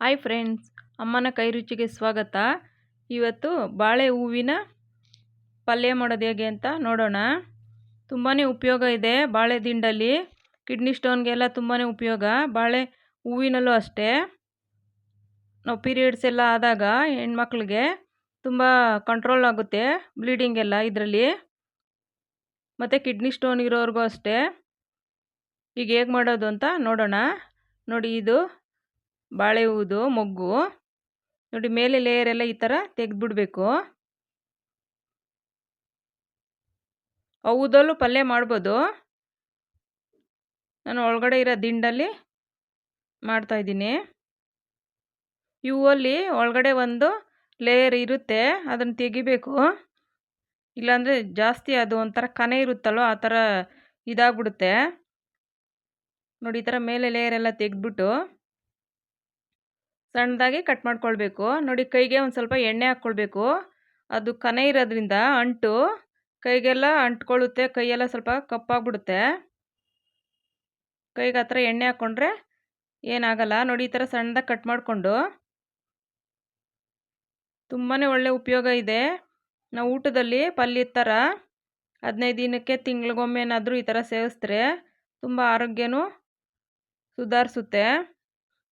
Hi friends, ಅಮ್ಮನ ಕೈ ರುಚಿಗೆ ಸ್ವಾಗತ. ಇವತ್ತು ಬಾಳೆ ಹೂವಿನ ಪಲ್ಯ ಮಾಡೋದು ಹೇಗೆ ಅಂತ ನೋಡೋಣ. ತುಂಬಾ ಉಪಯೋಗ ಇದೆ ಬಾಳೆ ದಿಂಡಲ್ಲಿ. ಕಿಡ್ನಿ ಸ್ಟೋನ್ಗೆಲ್ಲ ತುಂಬಾ ಉಪಯೋಗ. ಬಾಳೆ ಹೂವಿನಲ್ಲೂ ಅಷ್ಟೇ. ನಾವು ಪೀರಿಯಡ್ಸ್ ಎಲ್ಲ ಆದಾಗ ಹೆಣ್ಮಕ್ಳಿಗೆ ತುಂಬ ಕಂಟ್ರೋಲ್ ಆಗುತ್ತೆ ಬ್ಲೀಡಿಂಗ್ ಎಲ್ಲ ಇದರಲ್ಲಿ. ಮತ್ತು ಕಿಡ್ನಿ ಸ್ಟೋನ್ ಇರೋರಿಗೂ ಅಷ್ಟೇ. ಈಗ ಹೇಗೆ ಮಾಡೋದು ಅಂತ ನೋಡೋಣ. ನೋಡಿ ಇದು. ಬಾಳೆ ಹೂದು ಮೊಗ್ಗು. ನೋಡಿ ಮೇಲೆ ಲೇಯರ್ ಎಲ್ಲ ಈ ಥರ ತೆಗೆದ್ಬಿಡ್ಬೇಕು. ಹೌದಲ್ಲೂ ಪಲ್ಯ ಮಾಡ್ಬೋದು. ನಾನು ಒಳಗಡೆ ಇರೋ ದಿಂಡಲ್ಲಿ ಮಾಡ್ತಾಯಿದ್ದೀನಿ ಈ ಹೂವಲ್ಲಿ ಒಳಗಡೆ ಒಂದು ಲೇಯರ್ ಇರುತ್ತೆ, ಅದನ್ನು ತೆಗಿಬೇಕು. ಇಲ್ಲಾಂದರೆ ಜಾಸ್ತಿ ಅದು ಒಂಥರ ಕನೆ ಇರುತ್ತಲ್ವ, ಆ ಥರ ಇದಾಗ್ಬಿಡುತ್ತೆ. ನೋಡಿ ಈ ಥರ ಮೇಲೆ ಲೇಯರ್ ಎಲ್ಲ ತೆಗೆದ್ಬಿಟ್ಟು ಸಣ್ಣದಾಗಿ ಕಟ್ ಮಾಡ್ಕೊಳ್ಬೇಕು. ನೋಡಿ ಕೈಗೆ ಒಂದು ಸ್ವಲ್ಪ ಎಣ್ಣೆ ಹಾಕ್ಕೊಳ್ಬೇಕು ಅದು ಕನೆ ಇರೋದ್ರಿಂದ ಅಂಟು ಕೈಗೆಲ್ಲ ಅಂಟ್ಕೊಳ್ಳುತ್ತೆ, ಕೈಯೆಲ್ಲ ಸ್ವಲ್ಪ ಕಪ್ಪಾಗ್ಬಿಡುತ್ತೆ. ಕೈಗೆ ಹತ್ರ ಎಣ್ಣೆ ಹಾಕ್ಕೊಂಡ್ರೆ ಏನಾಗಲ್ಲ. ನೋಡಿ ಈ ಥರ ಸಣ್ಣದಾಗಿ ಕಟ್ ಮಾಡಿಕೊಂಡು. ತುಂಬಾ ಒಳ್ಳೆ ಉಪಯೋಗ ಇದೆ. ನಾವು ಊಟದಲ್ಲಿ ಪಲ್ಯ ಥರ ಹದಿನೈದು ದಿನಕ್ಕೆ ತಿಂಗಳಿಗೊಮ್ಮೆನಾದರೂ ಈ ಥರ ಸೇವಿಸಿದ್ರೆ ತುಂಬ ಆರೋಗ್ಯನೂ ಸುಧಾರಿಸುತ್ತೆ.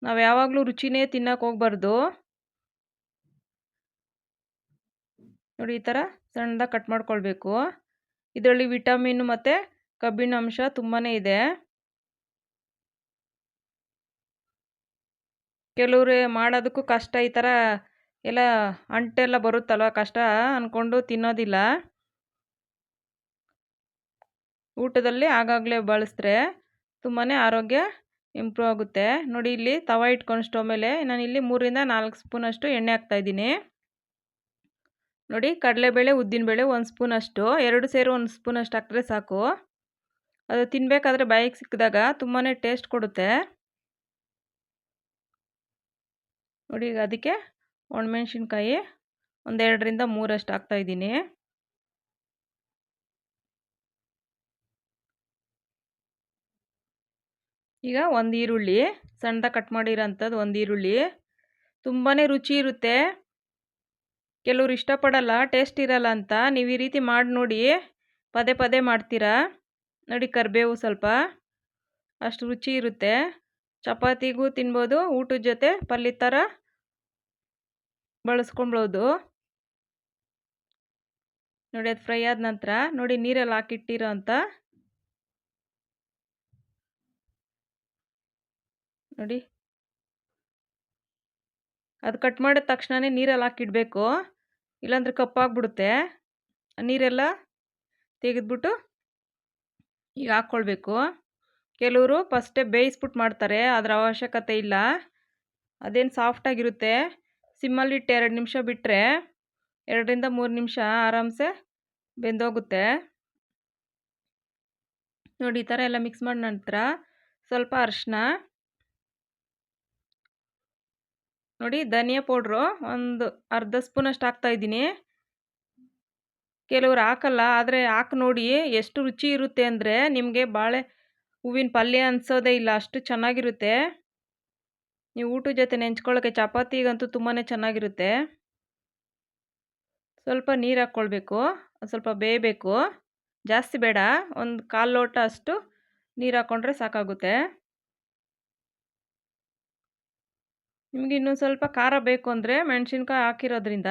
ನಾವು ಯಾವಾಗಲೂ ರುಚಿನೇ ತಿನ್ನೋಕೆ ಹೋಗ್ಬಾರ್ದು. ನೋಡಿ ಈ ಥರ ಸಣ್ಣದಾಗಿ ಕಟ್ ಮಾಡ್ಕೊಳ್ಬೇಕು. ಇದರಲ್ಲಿ ವಿಟಮಿನ್ ಮತ್ತು ಕಬ್ಬಿಣ ಅಂಶ ತುಂಬಾ ಇದೆ. ಕೆಲವರು ಮಾಡೋದಕ್ಕೂ ಕಷ್ಟ ಈ ಥರ ಎಲ್ಲ ಅಂಟೆಲ್ಲ ಬರುತ್ತಲ್ವ ಕಷ್ಟ ಅಂದ್ಕೊಂಡು ತಿನ್ನೋದಿಲ್ಲ. ಊಟದಲ್ಲಿ ಆಗಾಗಲೇ ಬಳಸಿದ್ರೆ ತುಂಬಾ ಆರೋಗ್ಯ ಇಂಪ್ರೂವ್ ಆಗುತ್ತೆ. ನೋಡಿ ಇಲ್ಲಿ ತವ ಇಟ್ಕೊಂಡು ಸ್ಟವ್ ಮೇಲೆ ಇಲ್ಲಿ ಮೂರಿಂದ ನಾಲ್ಕು ಸ್ಪೂನಷ್ಟು ಎಣ್ಣೆ ಹಾಕ್ತಾಯಿದ್ದೀನಿ ನೋಡಿ ಕಡಲೆಬೇಳೆ, ಉದ್ದಿನಬೇಳೆ ಒಂದು ಸ್ಪೂನಷ್ಟು ಎರಡು ಸೇರು ಒಂದು ಸ್ಪೂನಷ್ಟು ಹಾಕಿದ್ರೆ ಸಾಕು. ಅದು ತಿನ್ನಬೇಕಾದ್ರೆ ಬಾಯಿಗೆ ಸಿಕ್ಕಿದಾಗ ತುಂಬಾ ಟೇಸ್ಟ್ ಕೊಡುತ್ತೆ. ನೋಡಿ ಈಗ ಅದಕ್ಕೆ ಒಣಮೆಣ್ಸಿನ್ಕಾಯಿ ಒಂದೆರಡರಿಂದ ಮೂರಷ್ಟು ಹಾಕ್ತಾಯಿದ್ದೀನಿ ಈಗ ಒಂದು ಈರುಳ್ಳಿ ಸಣ್ಣದಾಗಿ ಕಟ್ ಮಾಡಿರೋಂಥದ್ದು ಒಂದು ಈರುಳ್ಳಿ. ತುಂಬಾ ರುಚಿ ಇರುತ್ತೆ. ಕೆಲವ್ರು ಇಷ್ಟಪಡಲ್ಲ, ಟೇಸ್ಟ್ ಇರಲ್ಲ ಅಂತ. ನೀವು ಈ ರೀತಿ ಮಾಡಿ ನೋಡಿ, ಪದೇ ಪದೇ ಮಾಡ್ತೀರಾ? ನೋಡಿ ಕರಿಬೇವು ಸ್ವಲ್ಪ. ಅಷ್ಟು ರುಚಿ ಇರುತ್ತೆ. ಚಪಾತಿಗೂ ತಿನ್ಬೋದು, ಊಟದ ಜೊತೆ ಪಲ್ಯ ಥರ ಬಳಸ್ಕೊಂಬೋದು ನೋಡಿ ಅದು ಫ್ರೈ ಆದ ನಂತರ ನೋಡಿ ನೀರಲ್ಲಿ ಹಾಕಿಟ್ಟಿರೋ ಅಂತ. ನೋಡಿ. ಅದು ಕಟ್ ಮಾಡಿದ ತಕ್ಷಣವೇ ನೀರೆಲ್ಲ ಹಾಕಿಡಬೇಕು. ಇಲ್ಲಾಂದ್ರೆ ಕಪ್ಪಾಗ್ಬಿಡುತ್ತೆ. ನೀರೆಲ್ಲ ತೆಗೆದ್ಬಿಟ್ಟು ಈಗ ಹಾಕ್ಕೊಳ್ಬೇಕು. ಕೆಲವರು ಫಸ್ಟೇ ಬೇಯಿಸ್ಬಿಟ್ಟು ಮಾಡ್ತಾರೆ, ಅದರ ಅವಶ್ಯಕತೆ ಇಲ್ಲ. ಅದೇನು ಸಾಫ್ಟಾಗಿರುತ್ತೆ ಸಿಮ್ಮಲ್ಲಿ ಇಟ್ಟು ಎರಡು ನಿಮಿಷ ಬಿಟ್ಟರೆ ಎರಡರಿಂದ ಮೂರು ನಿಮಿಷ ಆರಾಮ್ಸೆ ಬೆಂದೋಗುತ್ತೆ. ನೋಡಿ, ಈ ಥರ ಎಲ್ಲ ಮಿಕ್ಸ್ ಮಾಡಿದ ನಂತರ ಸ್ವಲ್ಪ ಅರಿಶಿನ ನೋಡಿ ಧನಿಯಾ ಪೌಡ್ರು ಒಂದು ಅರ್ಧ ಸ್ಪೂನಷ್ಟು ಹಾಕ್ತಾಯಿದ್ದೀನಿ ಕೆಲವರು ಹಾಕಲ್ಲ, ಆದರೆ ಹಾಕಿ ನೋಡಿ ಎಷ್ಟು ರುಚಿ ಇರುತ್ತೆ ಅಂದರೆ ನಿಮಗೆ ಬಾಳೆ ಹೂವಿನ ಪಲ್ಯ ಅನಿಸೋದೇ ಇಲ್ಲ, ಅಷ್ಟು ಚೆನ್ನಾಗಿರುತ್ತೆ. ನೀವು ಊಟದ ಜೊತೆ ನೆಂಚ್ಕೊಳ್ಳೋಕ್ಕೆ ಚಪಾತಿಗಂತೂ ತುಂಬಾ ಚೆನ್ನಾಗಿರುತ್ತೆ. ಸ್ವಲ್ಪ ನೀರು ಹಾಕ್ಕೊಳ್ಬೇಕು ಸ್ವಲ್ಪ ಬೇಯಬೇಕು. ಜಾಸ್ತಿ ಬೇಡ, ಒಂದು ಕಾಲು ಲೋಟ ಅಷ್ಟು ನೀರು ಹಾಕ್ಕೊಂಡ್ರೆ ಸಾಕಾಗುತ್ತೆ. ನಿಮಗೆ ಇನ್ನೊಂದು ಸ್ವಲ್ಪ ಖಾರ ಬೇಕು ಅಂದರೆ ಮೆಣಸಿನ್ಕಾಯಿ ಹಾಕಿರೋದ್ರಿಂದ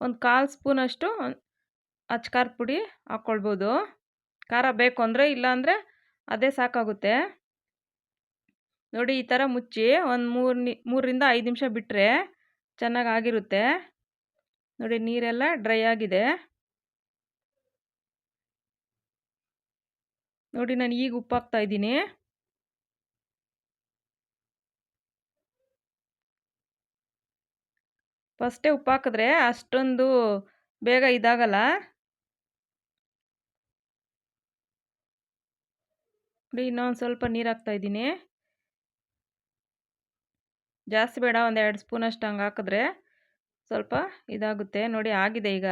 ಒಂದು ಕಾಲು ಸ್ಪೂನಷ್ಟು ಅಚ್ಕಾರದ ಪುಡಿ ಹಾಕ್ಕೊಳ್ಬೋದು ಖಾರ ಬೇಕು ಅಂದರೆ ಇಲ್ಲಾಂದರೆ ಅದೇ ಸಾಕಾಗುತ್ತೆ. ನೋಡಿ ಈ ಥರ ಮುಚ್ಚಿ ಒಂದು ಮೂರು ನಿ ಮೂರರಿಂದ ಐದು ನಿಮಿಷ ಬಿಟ್ಟರೆ ಚೆನ್ನಾಗಿ ಆಗಿರುತ್ತೆ. ನೋಡಿ ನೀರೆಲ್ಲ ಡ್ರೈ ಆಗಿದೆ. ನೋಡಿ ನಾನು ಈಗ ಉಪ್ಪು ಹಾಕ್ತಾಯಿದ್ದೀನಿ ಫಸ್ಟೇ ಉಪ್ಪು ಹಾಕಿದ್ರೆ ಅಷ್ಟೊಂದು ಬೇಗ ಇದಾಗಲ್ಲ? ನೋಡಿ ಇನ್ನೊಂದು ಸ್ವಲ್ಪ ನೀರು ಹಾಕ್ತಾ ಇದ್ದೀನಿ. ಜಾಸ್ತಿ ಬೇಡ, ಒಂದು ಎರಡು ಸ್ಪೂನಷ್ಟು ಹಂಗೆ ಹಾಕಿದ್ರೆ ಸ್ವಲ್ಪ ಇದಾಗುತ್ತೆ. ನೋಡಿ ಆಗಿದೆ ಈಗ.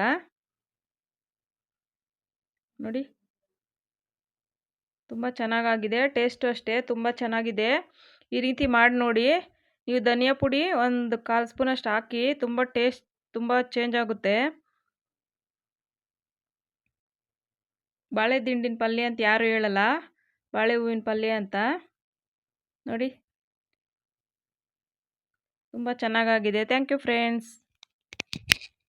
ನೋಡಿ. ತುಂಬ ಚೆನ್ನಾಗಾಗಿದೆ, ಟೇಸ್ಟು ಅಷ್ಟೇ, ತುಂಬ ಚೆನ್ನಾಗಿದೆ. ಈ ರೀತಿ ಮಾಡಿ ನೋಡಿ ನೀವು ಧನಿಯಾ ಪುಡಿ ಒಂದು ಕಾಲು ಸ್ಪೂನಷ್ಟು ಹಾಕಿ ತುಂಬ ಟೇಸ್ಟ್ ತುಂಬ ಚೇಂಜ್ ಆಗುತ್ತೆ. ಬಾಳೆ ದಿಂಡಿನ ಪಲ್ಯ ಅಂತ ಯಾರು ಹೇಳಲ್ಲ. ಬಾಳೆ ಹೂವಿನ ಪಲ್ಯ ಅಂತ. ನೋಡಿ. ತುಂಬ ಚೆನ್ನಾಗಾಗಿದೆ. Thank you friends.